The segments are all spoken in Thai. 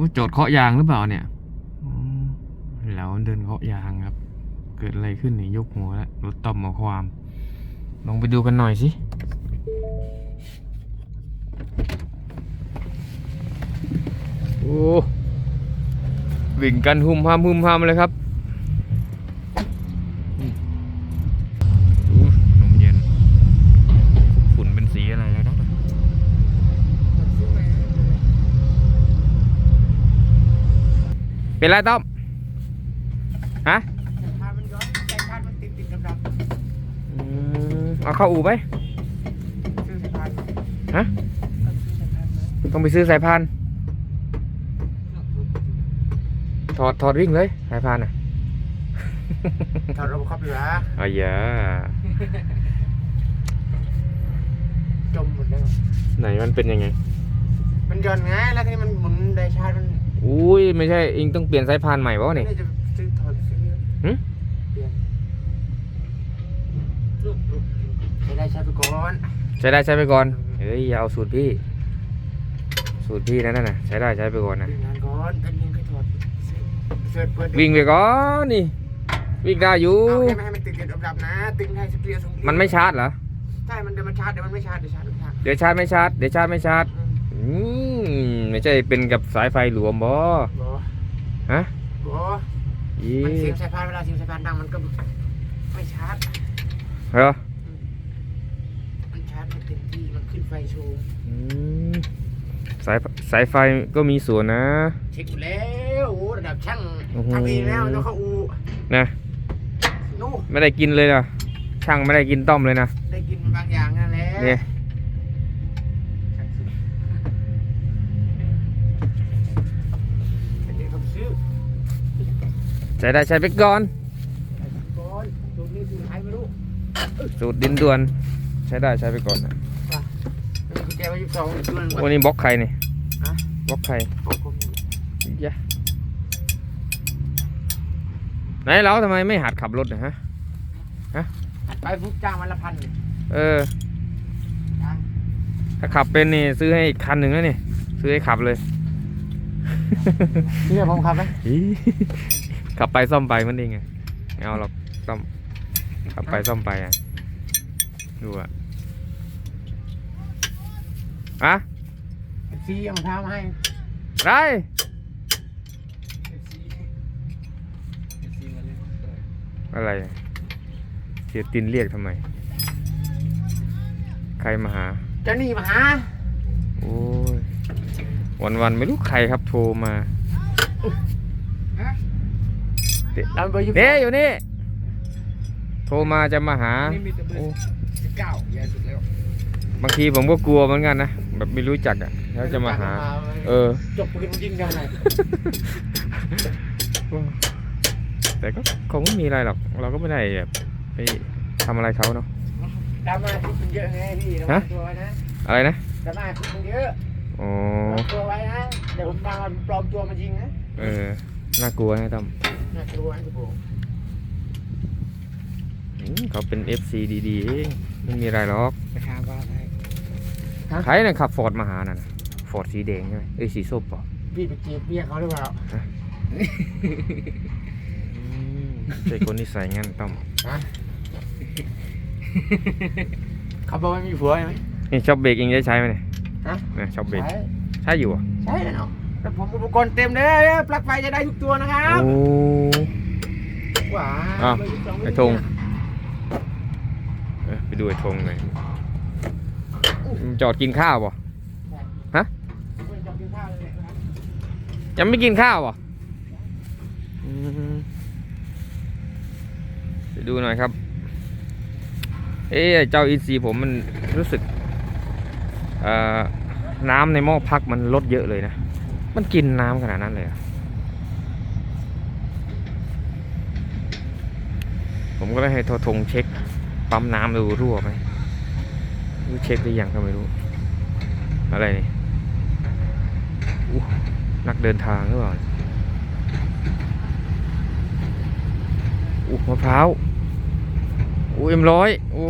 อ้โจทย์เคาะยางหรือเปล่าเนี่ยแล้วเดินเคาะยางครับ เกิดอะไรขึ้นเนี่ยยกหัวแล้วรถต่อมมาความลองไปดูกันหน่อยสิโอ้วิ่งกันหุ่มพามหุ่มพามเลยครับอืมโอ้นมเย็นฝุ่นเป็นสีอะไรแล้วเนาะ เป็นไรต้อมฮะพามันย้อนใจพานมันติดติดดำอืมเอาเข้าอู่ไปๆซื้อสะพานมาฮะต้องซื้อสะพานมาต้องไปซื้อสายพานถอดถอดวิ่งเลยสายพานอะถอดระบบขับเหลืออายาจมหมดแล้วไหนมันเป็นยังไงมันย้อนไงแล้วทีนี้มันหมุนไดชาร์จมัน อุ้ยไม่ใช่เองต้องเปลี่ยนสายพานใหม่วะนี่นี่จะซื้อถอดซื้อหึ เปลี่ยนไม่ได้ชาร์จไปก่อนใช้ได้ใช้ไปก่อนเฮ้ยอย่าเอาสูตรพี่ สูตรพี่นั่นน่ะใช้ได้ใช้ไปก่อนนะวิ่งงานก่อนเป็นยังเคยถอดเสิร์ชเปิดวิ่งไปก่อนนี่ วิ่งได้อยู่ เอาแค่ไม่ให้มันติดติดดับๆนะ ตึงให้สเปียร์สงเกลียวมันไม่ชาร์จเหรอ ใช่ มันเดี๋ยวมันชาร์จเดี๋ยวมันไม่ชาร์จเดี๋ยวชาร์จไม่ชาร์จเดี๋ยวชาร์จไม่ชาร์จเดี๋ยวชาร์จไม่ชาร์จอืมอืม ไม่ใช่เป็นกับสายไฟหลวมบ่บอฮะบออีมันเสียงสายพานเวลาเสียงสายพานดังมันก็ไม่ชาร์จเหรอมันชาร์จไม่เต็มที่มันขึ้นไฟโชว์อืมสายสายไฟก็มีส่วนนะ เช็คอยู่แล้วโอ้ระดับช่างโอ้โห ทำเองแล้วต้องเข้าอูนะนู่ไม่ได้กินเลยนะช่างไม่ได้กินต้อมเลยนะได้กินบางอย่างนั่นแหละเนี่ย ใช้ได้ใช้ไปก่อนไอ้ก้อนตัวนี้คือใครไม่รู้สูตรดินด่วน ใช้ได้ใช้ไปก่อนนะมีกุญแจไว้ยี่สิบสองตัวหนึงวันนี้บล็อกใครนี่ฮะบล็อกใครโอ้โหยะไหนเราทำไมไม่หัดขับรถเนะฮะ ไปฟุกจ้างวันละพันเนี่ยเออ จ้างถ้าขับเป็นนี่ซื้อให้อีกคันหนึ่งแล้วนี่ ซื้อให้ขับเลย นี่ผมขับไหมอี ขับไปซ่อมไปมันเองไงไม่เอาหรอกซ่อมขับไปซ่อมไปอะดูอะอะซีเอารองเท้ามาให้ไรอะไรอะเสียตินเรียกทำไม ใครมาหาเจ้าหนี่มาหา โอ้ยวันวันๆไม่รู้ใครครับโทรมา เราไปยี่สิบเด้อยู่นี่ โทรมาจะมาหา นี่มีแต่เบอโอ้ร์สิบเก้าใหญ่สุดแล้วบางทีผมก็กลัวเหมือนกันนะ แบบไม่รู้จักอะแล้วจะมาหา เออ จบปืนมันยิงกันไหนแต่ก็คงไม่มีอะไรหรอก เราก็ไม่ได้แบบไปทำอะไรเขาเนาะดราม่าคุกมันเยอะไงพี่ระวัฮะงตัวไว้นะอะไรนะดราม่าคุกมันเยอะอ๋อระวังตัวไว้นะ เดี๋ยวผมตามมาปลอมตัวมายิงนะ เออ น่ากลัวนะตั้ม น่ากลัวนะทุกคนอืมเขาเป็น FC ดีๆเองไม่มีอะไรหรอกนะครับว่าไงใครน่ะขับฟอร์ดมาหาน่ะฟอร์ดสีแดงใช่ไหมเอ้ยสีส้มเปล่าพี่ไปจีบเมียเขาหรือเปล่าอืมใช่คนนิสัยงั้นต้อมฮะเขาบอกว่ามีผัวใช่ไหมนี่ชอบเบรกเองได้ใช้ไหมเนี่ยฮะเนี่ยชอบเบรกใช่ใช่อยู่เหรอะใช่แล้วเนาะ แต่ผมอุปกรณ์เต็มเลยปลั๊กไฟจะได้ทุกตัวนะครับโอ้ว้าอ้าวเบร์ยี่สิบสงไอ้ธงเอ้ยไปดูไอ้ธงหน่อยมันจอดกินข้าวป่ะฮะไม่จำกินข้าวเลยนะครับยังไม่กินข้าวป่ะอืมไปดูหน่อยครับ เอ๊ะเจ้าอินซีผมมันรู้สึกเอ่อน้ำในหม้อพักมันลดเยอะเลยนะ มันกินน้ำขนาดนั้นเลย ผมก็เลยให้ทรทงเช็ค ปั๊มน้ำดูรั่วไหมรู้เช็คหรือยังก็ไม่รู้ อะไรนี่นักเดินทางหรือเปล่าอู้มะพร้าวอู้เอ็มร้อยโอ้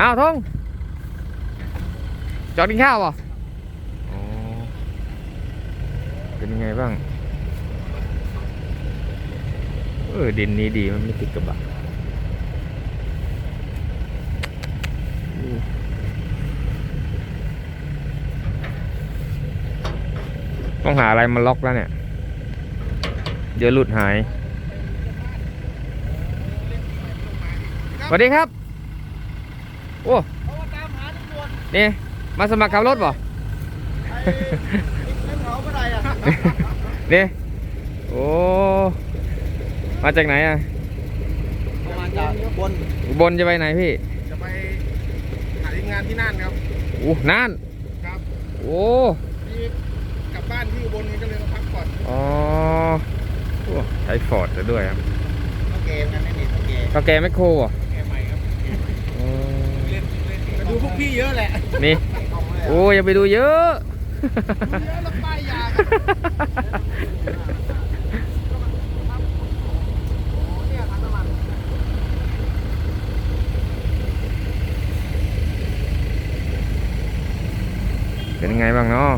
อ้าวทง จอดกินข้าวป่ะอ๋อเป็นยังไงบ้าง เออดินนี้ดีมันไม่ติดกระบะต้องหาอะไรมาล็อกแล้วเนี่ย เดี๋ยวหลุดหาย สวัสดีครับ โอ้เนี่ มาสมัครขับรถป่ะไอ้เล่นเขาก็ได้อะนี่โอ้ มาจากไหนอะ มาจากบนอุบลจะไปไหนพี่ จะไปหางานที่นั่นครับอู้น่านครับ โอ้ที่กลับบ้านที่อุบลก็เลยมาพักก่อนอ๋อโอ้ใช้ฟอร์ดจะด้วยครับเขาเกมกันนี่นี่เขาเกมเขาแกแมคโครอะเกมใหม่ครับอ๋อเล่นเล่นมาดูพวกพี่เยอะแหละนี่ โอ้ยอย่าไปดูเยอะเป็นไงบ้างเนาะ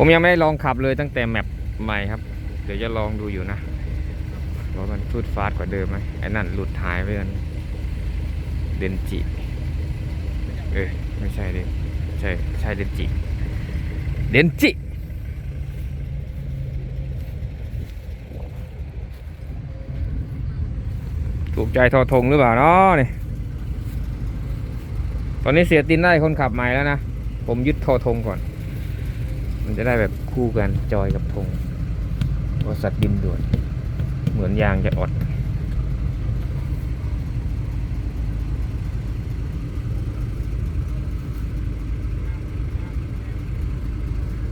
ผมยังไม่ได้ลองขับเลยตั้งแต่แมปใหม่ครับ เดี๋ยวจะลองดูอยู่นะว่ามันฟูดฟาสกว่าเดิมไหมไอ้นั่นหลุดหายไปกันเดนจิ เอ้ยไม่ใช่เดนใช่ใช่เดนจิ เดนจิถูกใจทอทงหรือเปล่าเนาะนี่ตอนนี้เสียตินได้คนขับใหม่แล้วนะ ผมยึดทอทงก่อน มันจะได้แบบคู่กันจอยกับธงบริษัทดินด่วนเหมือนยางจะอด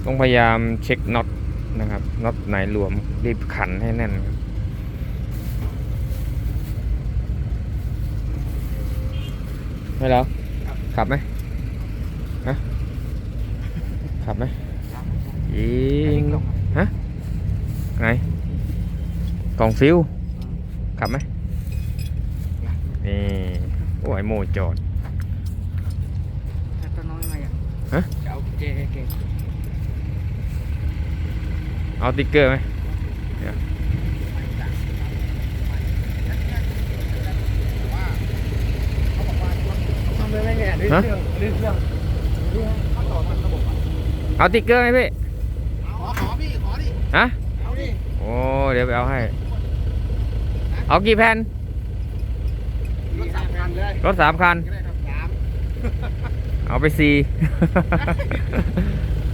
ต้องพยายามเช็คน็อตนะครับน็อตไหนหลวมรีบขันให้แน่นครับไม่แล้วขับไหมฮะขับไหม ยิงฮะไงกล่องฟิวขับไหมนี่โอ้ยโมจอดตัวน้องยังไงอะฮะจะเอาเจเก่งเอาติ๊กเกอร์ไหมทำได้ไหมเนี่ยด้วยเครื่องด้วยเครื่องดูขั้นตอนมันระบบอะเอาติ๊กเกอร์ไหมพี่ ขอขอพี่ขอดิฮะเอาดิโอ้เดี๋ยวไปเอาให้ เอากี่แผ่นรถสามคันเลยรถสามคัน ก็ได้ครับสามเอาไปสี่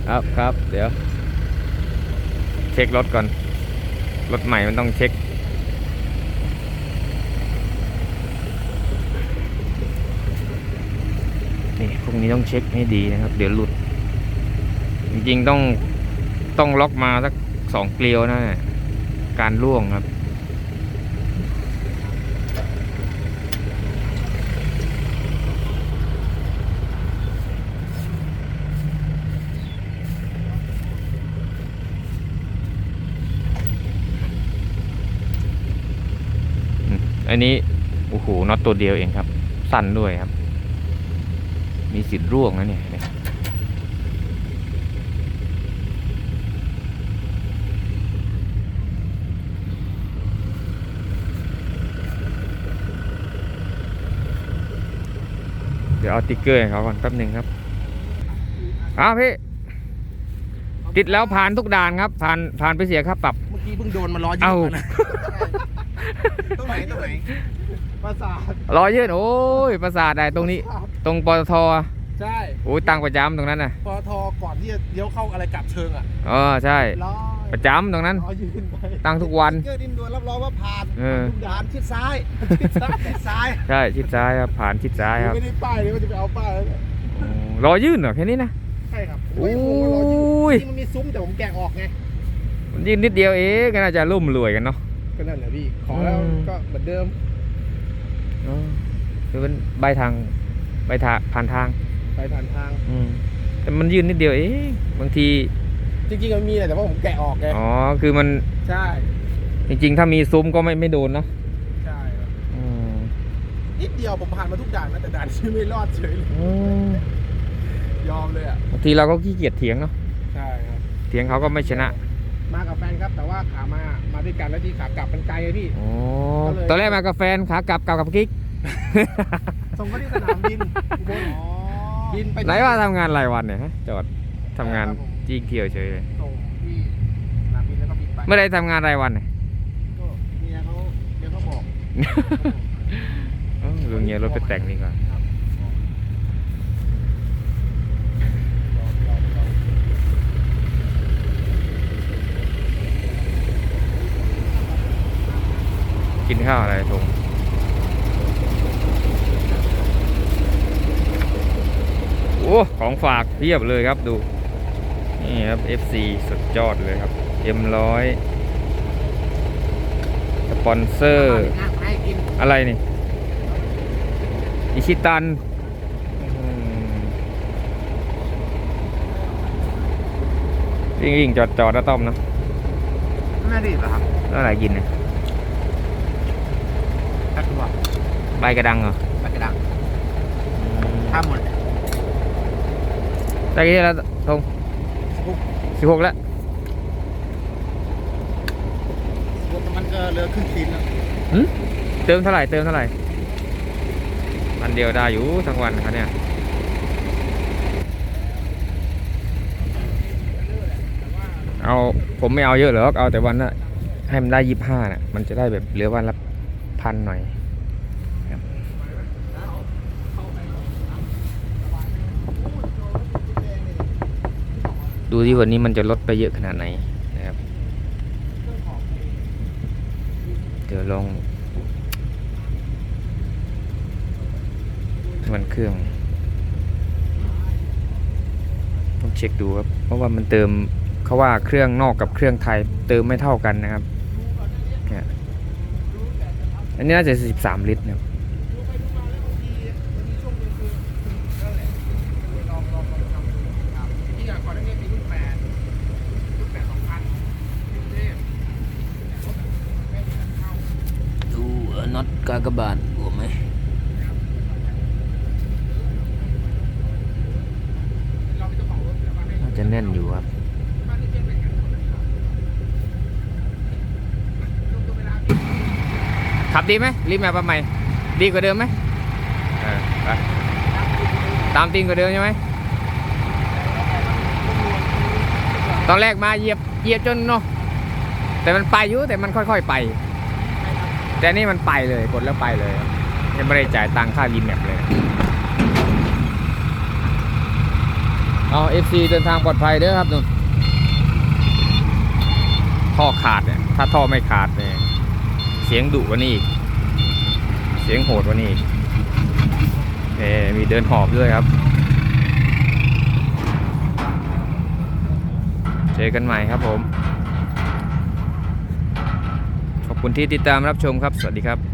ครับครับเดี๋ยว เช็ครถก่อน รถใหม่มันต้องเช็ค นี่พวกนี้ต้องเช็คให้ดีนะครับ เดี๋ยวหลุด จริงๆต้อง ต้องล็อกมาสักสองเกลียวนะการล่วงครับ อันนี้ โอ้โหน็อตตัวเดียวเองครับ สั้นด้วยครับ มีสิทธิ์ร่วงนะเนี่ย เนี่ยเดี๋ยวเอาติ๊กเกอร์ให้เขาก่อนแป๊บหนึ่งครับอ้าวพี่ ติดแล้วผ่านทุกด่านครับ ผ่านผ่านไปเสียค่าปรับ เมื่อกี้เพิ่งโดนมาล้อยืเอ้าดมานะตรงไหนตรงไหนประสาทรอยยืดโอ้ยประสาทได้ตรงนี้ ตรงปตทอะใช่โอ้ยตังประจำตรงนั้นน่ะปอทก่อนที่จะเลี้ยวเข้าอะไรกลับเชิงอะ เออใช่ล้อ ประจำตรงนั้นล้อยืนไปตั้งทุกวัน เกอร์ดินดวนรับรองว่าผ่านเออทุกด่านชิดซ้ายชิดซ้ายชิดซ้ายใช่ชิดซ้ายครับผ่านชิดซ้ายครับไม่ได้ป้ายเลยว่าจะไปเอาป้ายแล้วเนี่ยโอ้รอยยืดเหรอแค่นี้นะ ใช่ครับโอ้ย ผมว่ารอยืนที่มันมีซุ้มแต่ผมแกะออกไงมันยืดนิดเดียวเองก็น่าจะรุ่มรวยกันเนาะ ก็นั่นแหละพี่ขอแล้วอืม ก็เหมือนเดิมอ๋อคือเป็นใบทางใบทางผ่านทาง ไปผ่านทาง อืมแต่มันยืนนิดเดียวเองบางที จริงๆมันมีแหละแต่ว่าผมแกะออกไงอ๋อ คือมันใช่จริงๆ ถ้ามีซุ้มก็ไม่ไม่โดนเนาะใช่ครับอืมนิดเดียวผมผ่านมาทุกด่านนะแต่ด่านที่ไม่รอดเฉยเลยอืมยอมเลยอะบางทีเราก็ขี้เกียจเถียงเนาะใช่ครับเถียงเขาก็ไม่ชนะมากับแฟนครับ แต่ว่าขามามาด้วยกันแล้วที่ขากลับมันไกลอะพี่ อ๋อก็เลย ตอนแรกมากับแฟนขากลับกลับกับกิ๊กส่งเขาที่สนามบินอุบลบินไปไหนว่าทำงานรายวันเนี่ยฮะจอดทำงาน ครับผม จีเที่ยวเฉยเลยส่งที่สนามบินแล้วก็บินไปเมื่อไรทำงานรายวันเนี่ยก็เมียเขาเมียเขาบอกอ๋อลุงเงียรถไปแต่งดีกว่าครับกินข้าวอะไรทงโอ้ของฝากเพียบเลยครับดู นี่ครับ FC สุดยอดเลยครับ M100 สปอนเซอร์งานให้กินอะไรนี่ อิชิตันวิ่งวิ่งจอดจอดแล้วต้อมเนอะไม่ได้เหรอครับแล้วอะไรกินเนี่ยแค่ตัวใบกระดังเหรอปากกระดังถ้าหมดตะกี้แล้วทง สิบหกแล้วมันก็เหลือครึ่งชิ้นแล้วหึเติมเท่าไหร่เติมเท่าไหร่วันเดียวได้อยู่ทั้งวันนะครับเนี่ยเอาผมไม่เอาเยอะหรอกเอาแต่วันละให้มันได้ยี่ห้าน่ะมันจะได้แบบเหลือวันละพันหน่อยครับ ดูที่วันนี้มันจะลดไปเยอะขนาดไหนนะครับ เดี๋ยวลองมันเครื่อง ต้องเช็คดูครับ เพราะว่ามันเติมเขาว่าเครื่องนอกกับเครื่องไทยเติมไม่เท่ากันนะครับเนี่ยอันนี้น่าจะ 13 ลิตรนะครับ ที่ก่อนหน้านี้มีรุ่นแปดรุ่นแปดสองพันกรุงเทพ ดูน็อต กากบาทบวมไหมเราเป็นเจ้าของรถแล้วว่าให้น่าจะแน่นอยู่ครับขับดีไหมรีบมปใหม่ ดีกว่าเดิมไหมไตามติงกว่าเดิมใช่ไหมตอนแรกมาเหยียบเหยียบจนเนาะแต่มันไปอยู่แต่มันค่อย ๆ ไป แต่นี่มันไปเลยกดแล้วไปเลยยังไม่ได้จ่ายตังค่ารีแมปเลย เอา FC เดินทางปลอดภัยเด้อครับนุ่นท่อขาดเนี่ย ถ้าท่อไม่ขาดเนี่ย เสียงดุกว่านี้เสียงโหดกว่านี้อีกเอมีเดินหอบด้วยครับ เจอกันใหม่ครับผม ขอบ คุณที่ติดตามรับชมครับ สวัสดีครับ